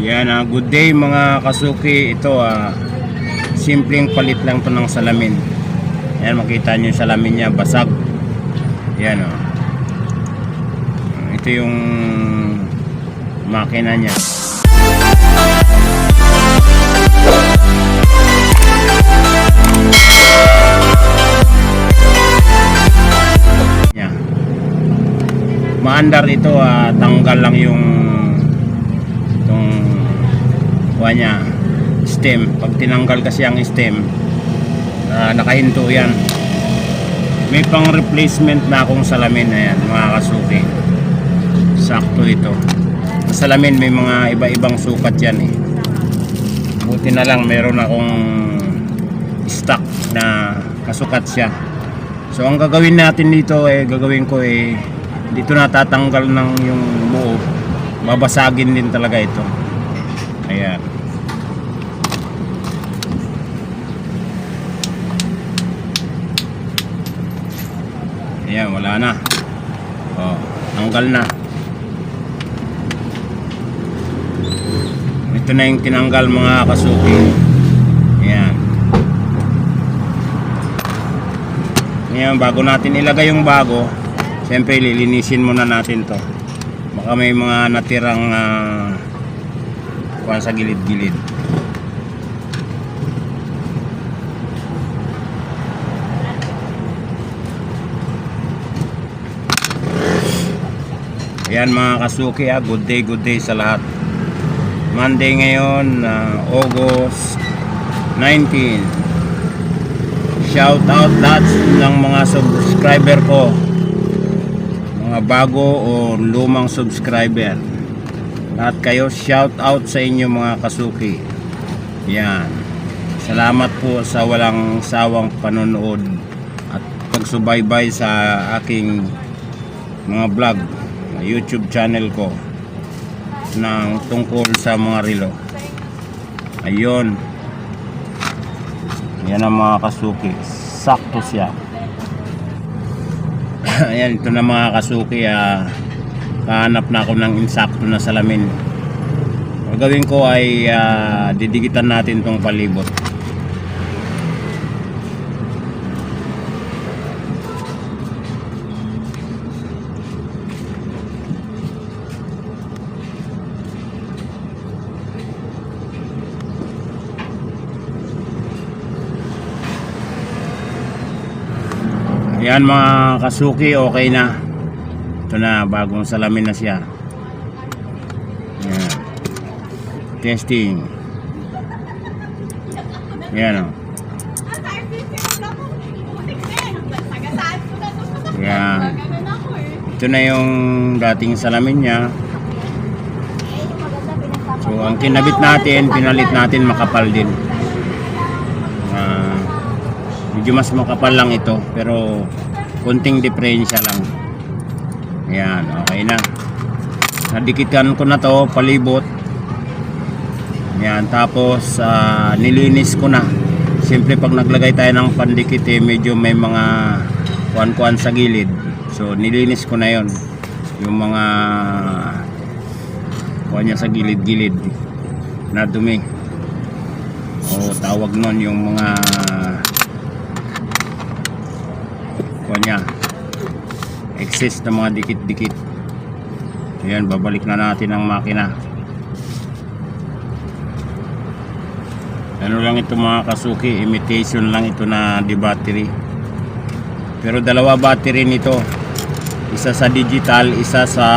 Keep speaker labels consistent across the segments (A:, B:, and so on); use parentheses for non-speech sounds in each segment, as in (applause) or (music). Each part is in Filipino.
A: Yan, ah, good day mga kasuki. Ito, ah, simpleng palit lang to ng salamin. Yan, makita nyo yung salamin niya, basag. Yan, oh. Ito yung makina niya. Maandar ito, ah, tanggal lang yung itong kuha niya stem. Pag tinanggal kasi ang stem ah, nakahinto yan. May pang replacement na akong salamin na yan mga kasuki. Sakto ito. Sa salamin may mga iba-ibang sukat yan eh. Buti na lang meron akong stock na kasukat siya. So ang gagawin natin dito eh gagawin ko eh dito natatanggal ng yung buo. Babasagin din talaga ito ayan. Ayan wala na. Oh, tanggal na. Ito na yung tinanggal mga kasuki. Ayan. Ngayon bago natin ilagay yung bago siyempre lilinisin muna natin to. Baka may mga natirang uh, kuwan sa gilid-gilid Ayan mga kasuki ah, good day, good day sa lahat. Monday ngayon, ah, August 19. Shout out lahat ng mga subscriber ko. Mga bago o lumang subscriber. Lahat kayo, shout out sa inyo mga kasuki. Yan. Salamat po sa walang sawang panonood at pagsubaybay sa aking mga vlog YouTube channel ko ng tungkol sa mga relo. Ayun. Yan ang mga kasuki. Sakto siya. (laughs) Ayan, ito na mga kasuki. Ah, kahanap na ako ng insakto na salamin. Ang gawin ko ay ah, didigitan natin tong palibot. Ayan mga kasuki, okay na. Ito na, bagong salamin na siya. Ayan. Testing. Ayan o. Ayan. Ito na yung dating salamin niya. So, ang kinabit natin, pinalit natin makapal din. Ah, medyo mas makapal lang ito, pero kunting diferensya lang. Ayan, okay na. Nadikitan ko na to, palibot. Ayan, tapos ah, nilinis ko na. Siyempre pag naglagay tayo ng pandikit eh, medyo may mga kuan-kuan sa gilid. So nilinis ko na yon Yung mga kuan niya sa gilid-gilid na dumi. O tawag nun yung mga kuan niya excess na mga dikit-dikit. Ayan, babalik na natin ang makina. Ano lang ito mga kasuki, imitation lang ito na di battery. Pero dalawa battery nito. Isa sa digital, isa sa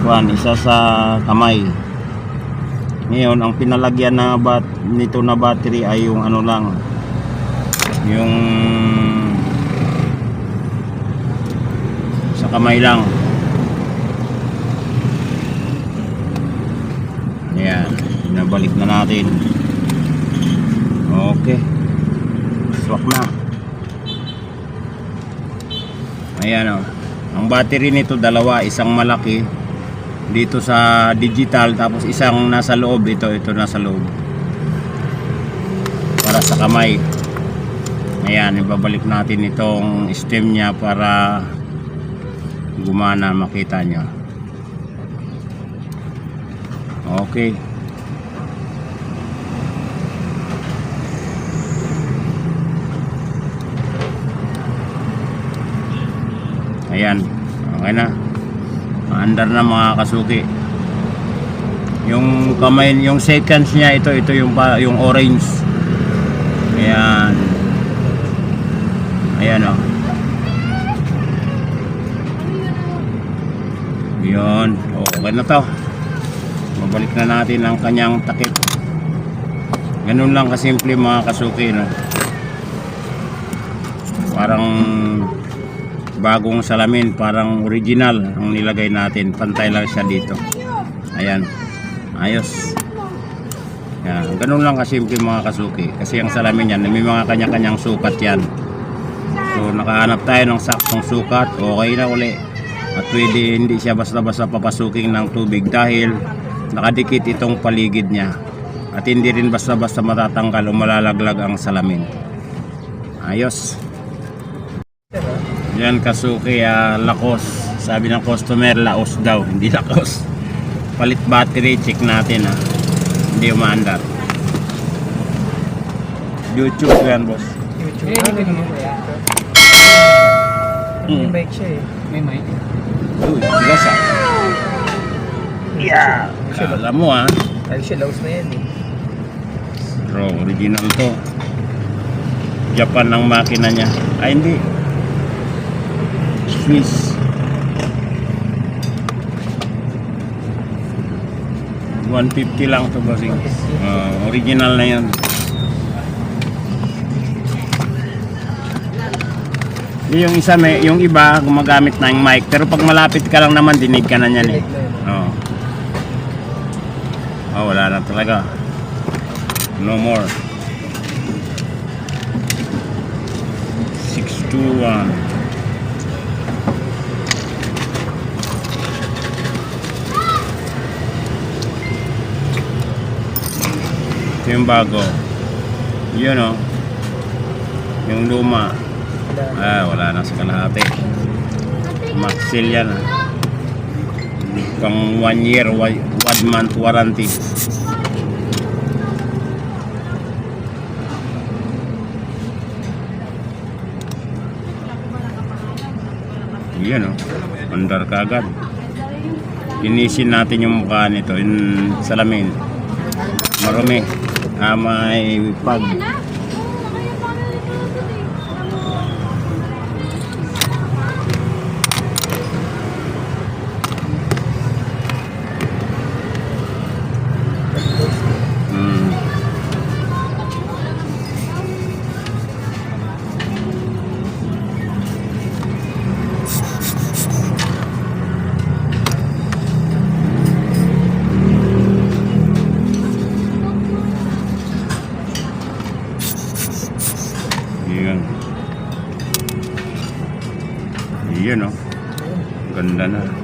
A: kuan, isa sa kamay. Ngayon, ang pinalagyan na bat nito na battery ay yung ano lang, yung kamay lang. Ayan, nabalik na natin. Okay. Swak na. Ayan o. Ang battery nito dalawa, isang malaki dito sa digital tapos isang nasa loob ito, ito nasa loob. Para sa kamay. Ayan, ibabalik natin itong stem niya para gumana makita nyo. Okay. Ayan. Okay na. Maandar na mga kasuki. Yung kamay, yung seconds niya ito, ito yung yung orange. Ayan. Ayan oh. Yun. Okay na to. Mabalik na natin ang kanyang takip. Ganun lang kasimple mga kasuki, no? Parang bagong salamin, parang original ang nilagay natin. Pantay lang siya dito. Ayan. Ayos. Yan. Ganun lang kasimple mga kasuki. Kasi ang salamin yan, may mga kanya-kanyang sukat yan. So nakahanap tayo ng saktong sukat, okay na uli. At pwede hindi siya basta-basta papasukin ng tubig dahil nakadikit itong paligid niya. At hindi rin basta-basta matatanggal o malalaglag ang salamin. Ayos. Yan kasuki ah, lakos. Sabi ng customer laos daw, hindi lakos. Palit battery, check natin ah. Hindi umaandar. YouTube yan boss.
B: YouTube. Kaya. May
A: Hmm.
B: mic siya eh. May mic.
A: Uy, bigas ah.
B: Yeah.
A: Alam mo ah.
B: Ay, siya laos na yan eh.
A: Bro, original to. Japan ang makina niya. Ay, hindi. Swiss. 150 lang to bossing. Ah, original na yan. Yung isa may, yung iba gumagamit yung mic pero pag malapit ka lang naman dinig ka na niyan eh. Oo. Oh, wala na talaga. No more. 621. Ito yung bago. Yun o. Yung luma. Ah, wala na sa kalahati. Maxil yan ah. Pang one year, one month warranty. Yan oh. Andar ka agad. Linisin natin yung mukha nito, yung salamin. Marumi. Ah, may pag. Yan. Yan oh. Ganda na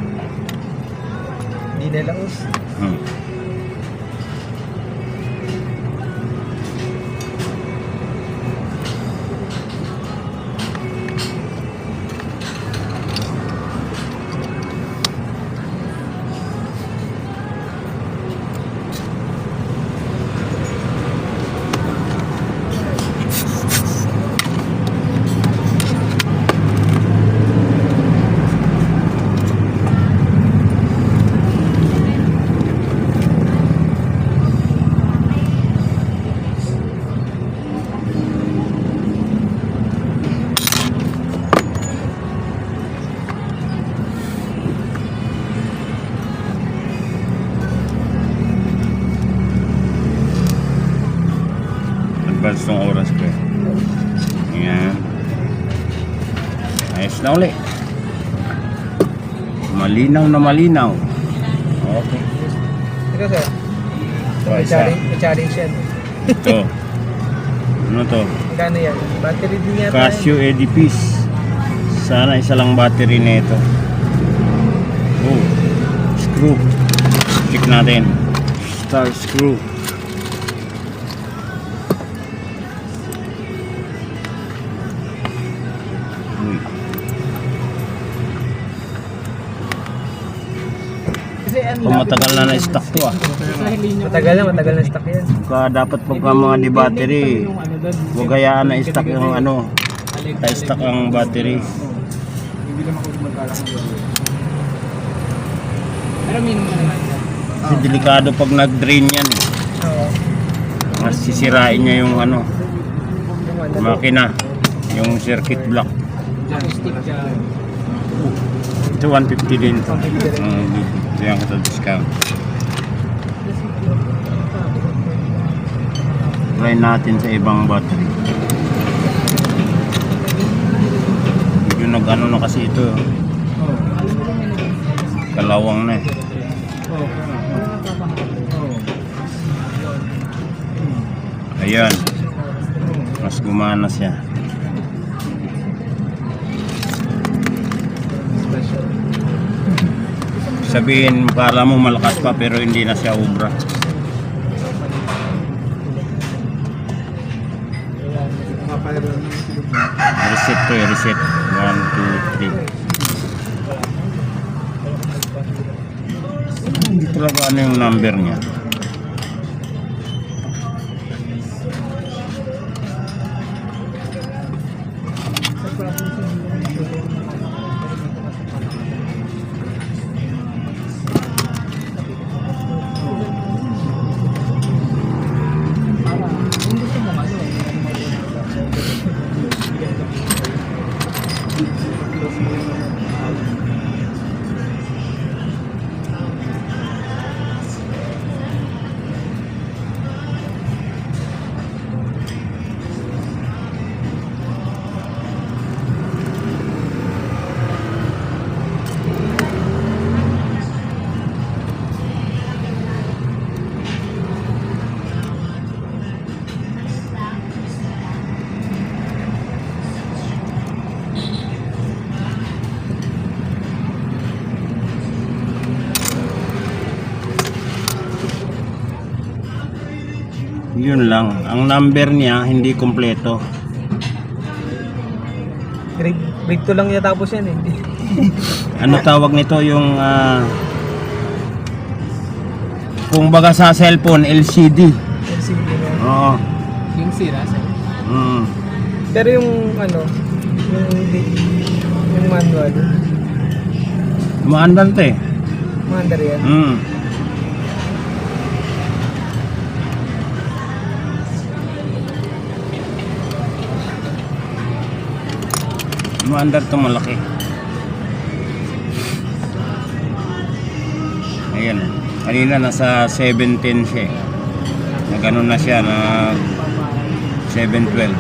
A: Malinaw na malinaw. Okay.
B: Ito sir.
A: Ito,
B: May
A: isa.
B: challenge, may challenge yan.
A: Ito. Ano to?
B: Magkano yan? Battery din yata
A: Casio Edipis. Sana isa lang battery nito. Oh. Screw. Check natin. Star screw. Matagal na na-stock to ah.
B: Matagal na, matagal na stock yan.
A: Kaya dapat pagka mga di battery, huwag hayaan na stock yung ano, na-stock ang battery.
C: Pero minimum na naman.
A: Kasi delikado pag nag-drain yan eh. Mas sisirain niya yung ano,
B: Yung ano,
A: makina, yung circuit block. Ito 150 din.
B: 150 rin.
A: Ito yung sa. Try natin sa ibang battery. Medyo nag-ano na kasi ito. Kalawang na eh. Ayan. Mas gumana siya. Sabihin, kala mo malakas pa pero hindi na siya ubra. Reset to eh, reset. 1, 2, 3. Hindi talaga ano yung number niya. Yun lang. Ang number niya hindi kompleto.
B: grade, grade 2 lang niya tapos yan eh. (laughs)
A: Ano tawag nito yung ah, kung baga sa cellphone LCD.
B: LCD.
A: Oo.
C: yung sira sa
A: Mm.
B: Pero yung ano, yung, yung manual,
A: eh.
B: maandar yan.
A: Mm. Maandar to malaki. Ayan. Kanina nasa 710 siya eh. Na ganun na siya na 712.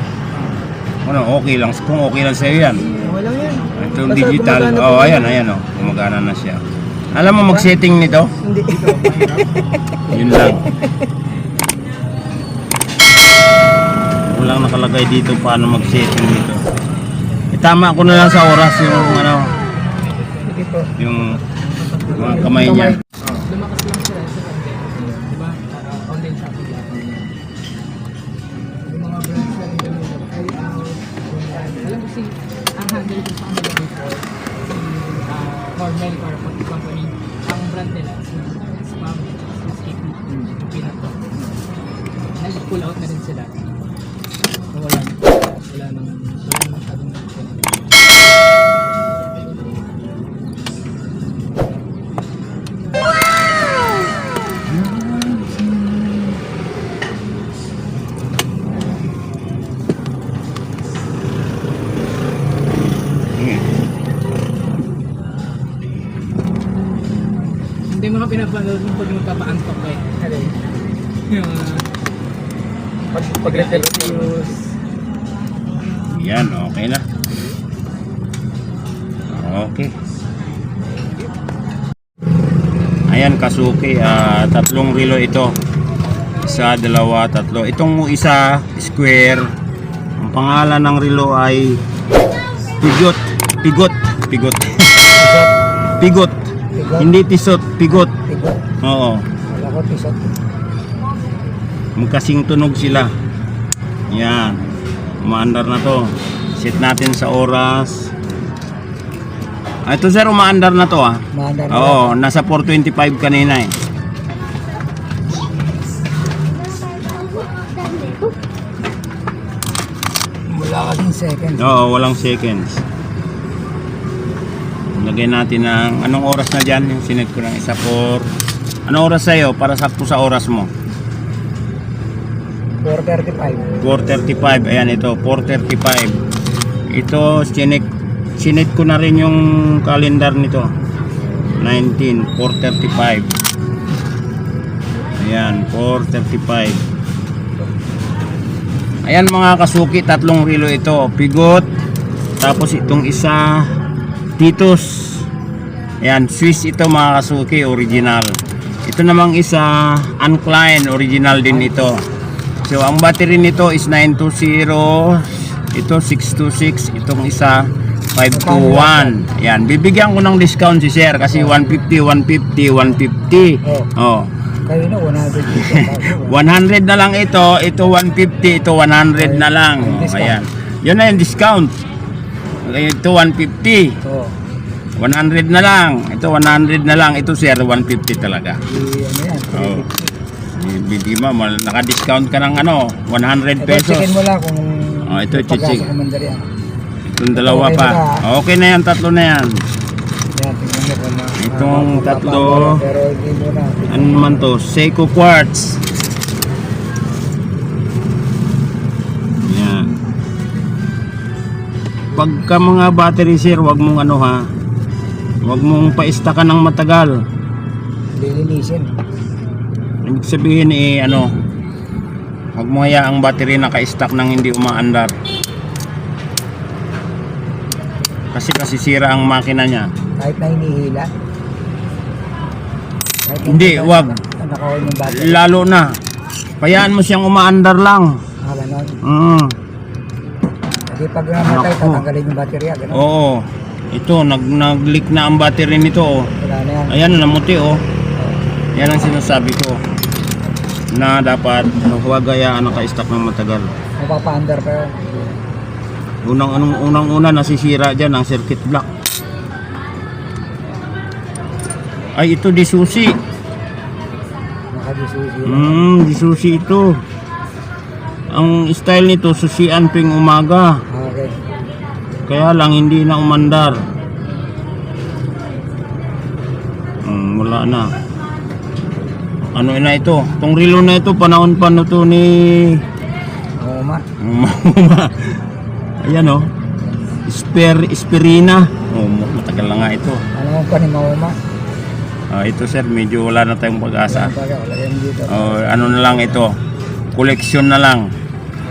A: Ano, okay lang. Kung okay lang sa'yo yan.
B: Walang yan.
A: Ito
B: Basta
A: digital. Oh, ayan,
B: yan.
A: ayan oh. Gumagana na siya. Alam mo mag-setting nito?
B: Hindi. (laughs)
A: Yun lang. Walang nakalagay dito paano mag-setting nito. Itama ko na lang sa oras yung ano, yung mga kamay niya.
C: Pinapanood mo pag magpapaantok eh.
B: Ano yun?
C: Yung, ah,
B: Pag, pag reviews,
A: Yan, okay na. Okay. Ayan, Kasuki. ah, tatlong relo ito. Isa, dalawa, tatlo. Itong isa, square. Ang pangalan ng relo ay Pigot. Pigot. Pigot.
B: tigot,
A: Pigot.
B: Tigot,
A: Hindi tisot, pigot.
B: tigot.
A: Oo.
B: Wala ko, tisot.
A: Magkasing tunog sila. Yan. Umaandar na to. Set natin sa oras. Ah, Ito sir, umaandar na to ah.
B: Maandar na.
A: Oo, nasa 425 kanina eh.
B: Wala ka din second.
A: Oo, walang seconds. Lagay natin ng anong oras na dyan? Yung sinet ko ng isa for... Anong oras sa'yo? Para sakto sa oras mo.
B: 435.
A: 4.35. Ayan ito, 4.35. Ito, sinet, sinet ko na rin yung calendar nito. 19, 4.35. Ayan, 4.35. Ayan mga kasuki, tatlong relo ito. Pigot, tapos itong isa, Titus. Ayan, Swiss ito mga kasuki, original. Ito namang isa, Uncline, original din ito. So, ang battery nito is 920, ito 626, itong isa 521. Ayan, bibigyan ko ng discount si Sir kasi 150, 150, 150. Oh.
B: Kayo na, 100 dito. (laughs)
A: 100 na lang ito, ito 150, ito 100 na lang. Ayan. Yun na yung discount. Ito 150,
B: Oo.
A: 100 na lang. Ito 100 na lang. Ito sir, 150 talaga.
B: Ano yan,
A: Oo. Hindi mo, naka-discount ka ng ano, 100
B: Ito,
A: pesos.
B: checkin mo lang kung
A: Oh, ito, chichik. Itong dalawa pa. Okay na yan, tatlo na yan. Itong tatlo. Ano naman to? Seiko Quartz. Yan. Pagka mga battery sir, wag mong ano ha. Wag mong paistakan ng matagal.
B: Lilinisin.
A: Ibig sabihin eh ano, wag mo hayaang battery naka-stack nang hindi umaandar. Kasi kasi sira ang makina niya.
B: Kahit na hinihila. Kahit
A: Hindi, wag. Lalo na. Payaan mo siyang umaandar lang.
B: Ah.
A: Mm.
B: Hindi pag namatay,
A: Naku.
B: tatanggalin yung battery. Ah, ganon.
A: Oo. Ito, nag nag-leak na ang battery nito oh.
B: Wala na yan.
A: Ayan, namuti oh. Yan ang sinasabi ko. Na dapat huwag hayaan naka-stack ng matagal.
B: Mapapa-under pa yun.
A: Unang anong unang una nasisira diyan ang circuit block. Ay ito di susi.
B: Nakadisusi.
A: Hmm, di susi ito. Ang style nito susian tuwing umaga.
B: Okay.
A: Kaya lang hindi na umandar. Hmm, wala na. Ano na ito? Tong relo na ito, panahon pa na to ni
B: Oo, ma.
A: Mama. Ayan oh. Sper, Esperina. Oh, matagal na nga ito.
B: Ano mo pa ni Mauma?
A: Ah, ito sir, medyo wala na tayong pag-asa. Oh, ano na lang ito. Koleksyon na lang.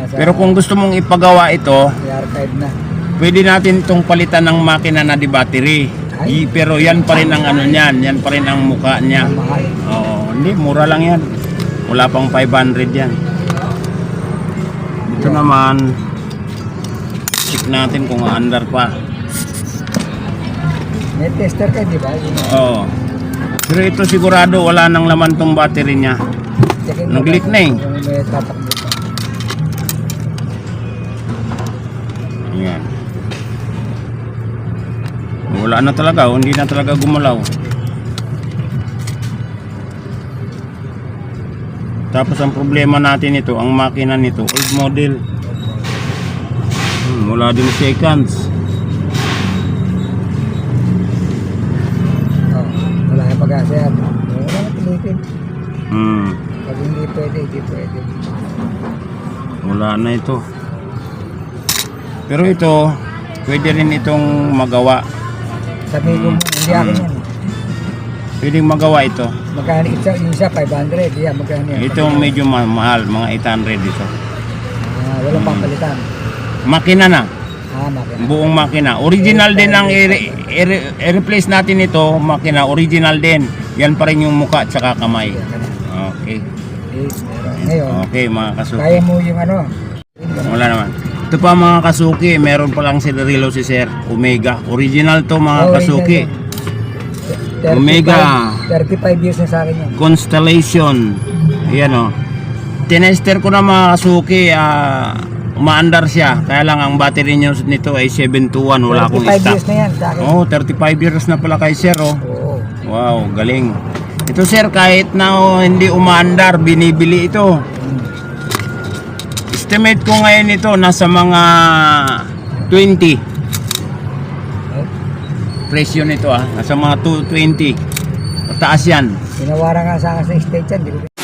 B: Nasa,
A: Pero kung gusto mong ipagawa ito,
B: i-archive na.
A: pwede natin itong palitan ng makina na di battery. I- pero yan pa rin ang ano niyan, yan pa rin ang mukha niya.
B: Mahal.
A: Oo, hindi, mura lang yan. Wala pang 500 yan. Ito naman, check natin kung under pa.
B: May tester ka, di ba?
A: Oo. Pero ito sigurado wala nang laman tong battery niya.
B: mo
A: Nag-leak na eh.
B: kung May tatakbo
A: Ayan. Wala na talaga, oh, hindi na talaga gumalaw. Tapos ang problema natin ito, ang makina nito, old model. Hmm, wala din seconds.
B: Oh, wala yung pag-asa yan. Wala na.
A: Hmm,
B: Pag hindi pwede, hindi pwede.
A: wala na ito. Pero ito, pwede rin itong magawa.
B: Sabi ko mo, hindi akin yan.
A: Pwedeng magawa ito.
B: Magkano isa, yung isa 500, yan, magkano yan?
A: Ito medyo ma- mahal, mga 800 ito.
B: Ah, walang papalitan.
A: Makina na.
B: Ah, makina.
A: buong makina. Original din ang i- i- i-replace natin ito, makina original din. Yan pa rin yung muka at saka kamay. Okay.
B: Eh, meron. Ngayon,
A: Okay mga kasuki.
B: kaya mo yung ano,
A: Wala naman. Ito pa mga kasuki, meron pa lang si Rilo si Sir Omega. Original to mga
B: Oh,
A: kasuki.
B: original 35
A: Omega.
B: 35 years na sa akin yun.
A: Constellation. Ayan o. Tinester ko na mga kasuki. ah, umaandar siya. Kaya lang ang battery niyo nito ay 721. Wala akong
B: 35
A: stock.
B: years na yan sa akin.
A: Oh, 35 years na pala kay sir oh.
B: Oo.
A: Wow, galing. Ito sir, kahit na oh, hindi umaandar, binibili ito. Estimate ko ngayon ito, nasa mga 20. Presyo nito ah, nasa mga 220. Pataas yan.
B: Tinawaran nga sa akin sa state yan. di ko